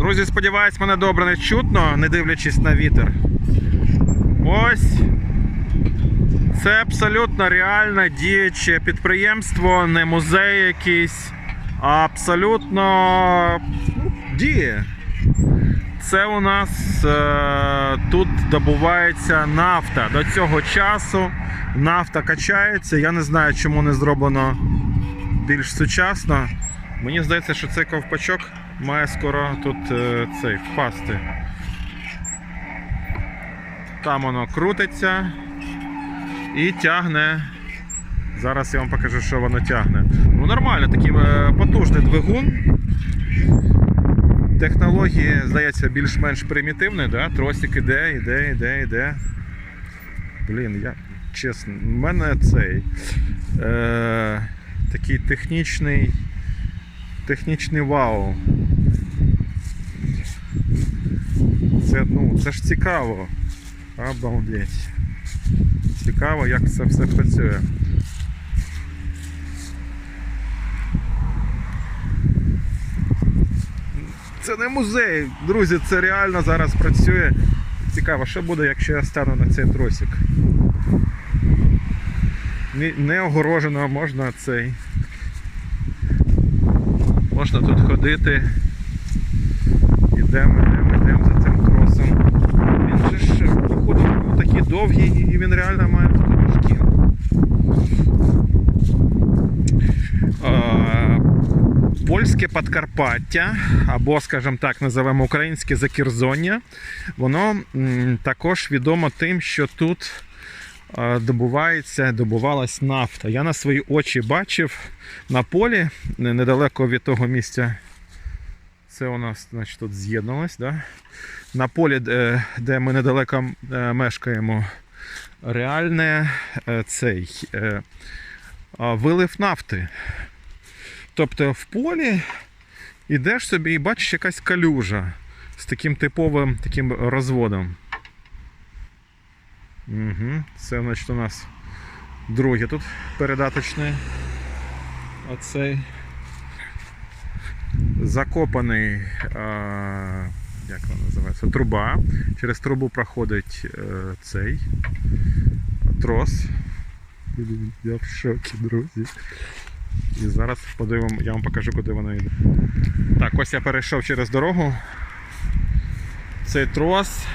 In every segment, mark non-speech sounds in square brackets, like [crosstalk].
Друзі, сподіваюсь, мене добре не чутно, не дивлячись на вітер. Ось. Це абсолютно реальне діюче підприємство, не музей якийсь, а абсолютно ну, діє. Це у нас е, тут добувається нафта. До цього часу нафта качається. Я не знаю, чому не зроблено більш сучасно. Мені здається, що цей ковпачок має скоро тут е, цей впасти. Там воно крутиться і тягне. Зараз я вам покажу, що воно тягне. Ну нормально, такий е, потужний двигун. Технології, здається, більш-менш примітивні, да? тросик іде, іде, іде, іде. Блін, я чесно, в мене цей е, такий технічний технічний вау. Це, ну, це ж цікаво. Обалдеть. Цікаво, як це все працює. Це не музей, друзі, це реально зараз працює. Цікаво, що буде, якщо я стану на цей тросик. Не, огорожено, можна цей. Можна тут ходити. Ідемо, йдемо, йдемо за цим тросом. Він же ж, такий довгий і він реально має такі важкі. Е, Польське Подкарпаття, або, скажімо так, називаємо українське Закірзоння, воно також відомо тим, що тут добувається, добувалась нафта. Я на свої очі бачив на полі недалеко від того місця. Це у нас значить, тут з'єдналось. Да? На полі, де, де ми недалеко е, мешкаємо, реальне е, цей е, вилив нафти. Тобто в полі йдеш собі і бачиш якась калюжа з таким типовим таким розводом. Угу. Це значить у нас друге тут передаточне. Оцей закопаний, як вона називається, труба. Через трубу проходить е, цей трос. Я в шокі, друзі. І зараз подивимо, я вам покажу, куди вона йде. Так, ось я перейшов через дорогу. Цей трос,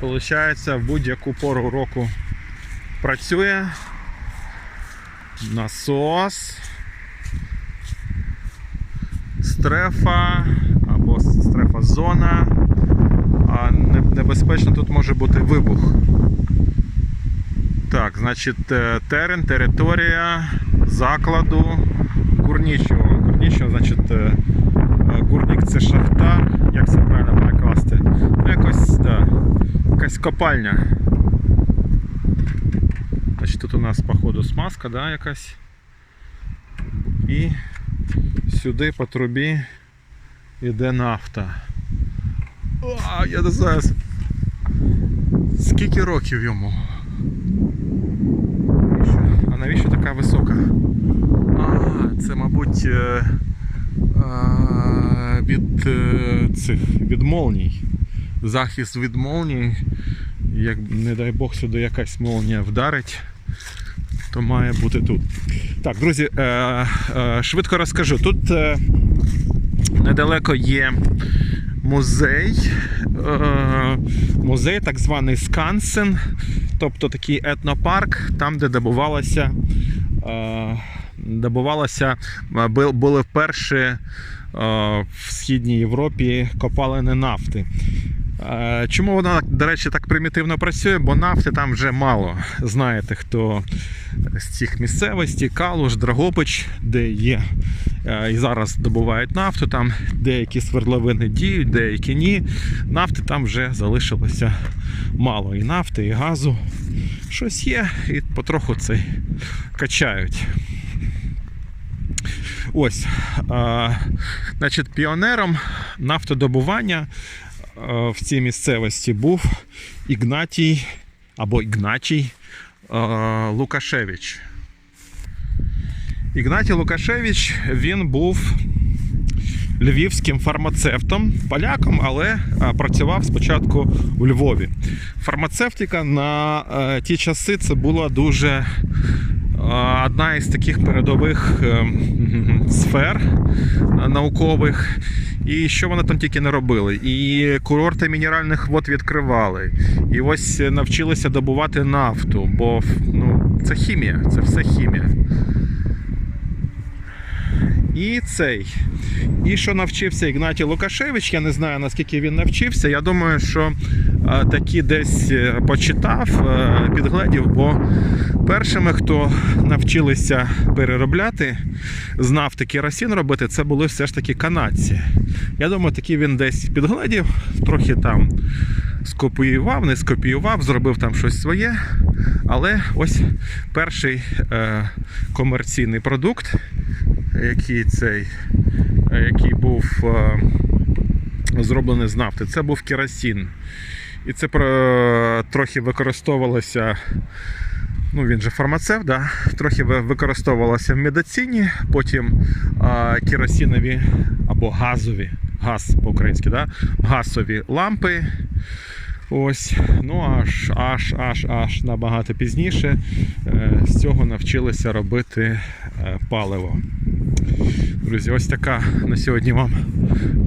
виходить, в будь-яку пору року працює. Насос. Стрефа або стрефа зона. А небезпечно тут може бути вибух. Так, значить, е, терен, територія закладу Курнічого. Курнічого, значить, е, е, курнік це шахтар. Як це правильно перекласти? Ну, якось, да, якась копальня. Значить, тут у нас, походу, смазка, да, якась. І сюди по трубі йде нафта. А, я не знаю. Скільки років йому? А навіщо така висока? А, це, мабуть, е, е, від е, цих від молній. Захист від молній. Як, не дай Бог, сюди якась молнія вдарить, то має бути тут. Так, друзі, е, е, швидко розкажу. Тут е, недалеко є музей, музей, так званий Скансен, тобто такий етнопарк, там, де добувалося, е, добувалося були вперше в Східній Європі копалини нафти. Чому вона, до речі, так примітивно працює? Бо нафти там вже мало. Знаєте, хто з цих місцевостей, Калуш, Драгобич, де є е, і зараз добувають нафту, там деякі свердловини діють, деякі ні. Нафти там вже залишилося мало. І нафти, і газу. Щось є, і потроху цей качають. Ось, е, значить, піонером нафтодобування в цій місцевості був Ігнатій або Ігначій е, Лукашевич. Ігнатій Лукашевич він був львівським фармацевтом, поляком, але працював спочатку у Львові. Фармацевтика на е, ті часи це була дуже е, одна із таких передових е, [laughs] сфер е, наукових. І що вони там тільки не робили? І курорти мінеральних вод відкривали. І ось е, навчилися добувати нафту, бо ну, це хімія, це все хімія. І цей. І що навчився Ігнатій Лукашевич, я не знаю наскільки він навчився. Я думаю, що е, таки десь е, почитав, е, підгледів, бо першими, хто навчилися переробляти, знав таки керосин робити, це були все ж таки канадці. Я думаю, таки він десь підгледів, трохи там скопіював, не скопіював, зробив там щось своє. Але ось перший комерційний продукт, який цей, який був зроблений з нафти, це був керосин. І це трохи використовувалося. Ну, він же фармацевт, да? трохи ви- використовувалося в медицині, потім а, керосинові або газові, газ по-українськи, да? газові лампи. Ось, ну аж аж аж аж набагато пізніше е, з цього навчилися робити е, паливо. Друзі, ось така на сьогодні вам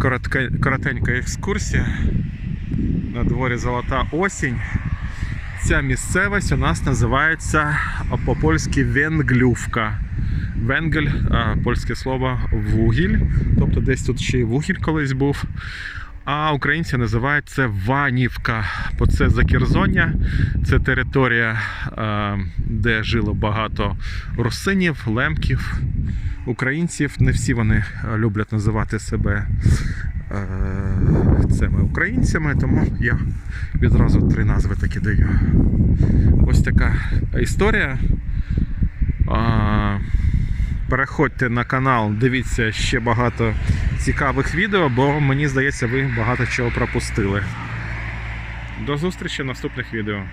коротка, коротенька екскурсія. На дворі золота осінь. Ця місцевість у нас називається по-польськи Венглювка. Венгель, польське слово вугіль. Тобто десь тут ще й вугіль колись був. А українці називають це Ванівка, бо це Закерзоння, це територія, де жило багато русинів, лемків, українців. Не всі вони е, люблять називати себе е, цими українцями, тому я відразу три назви такі даю. Ось така історія. Переходьте на канал, дивіться ще багато цікавих відео, бо мені здається, ви багато чого пропустили. До зустрічі в наступних відео.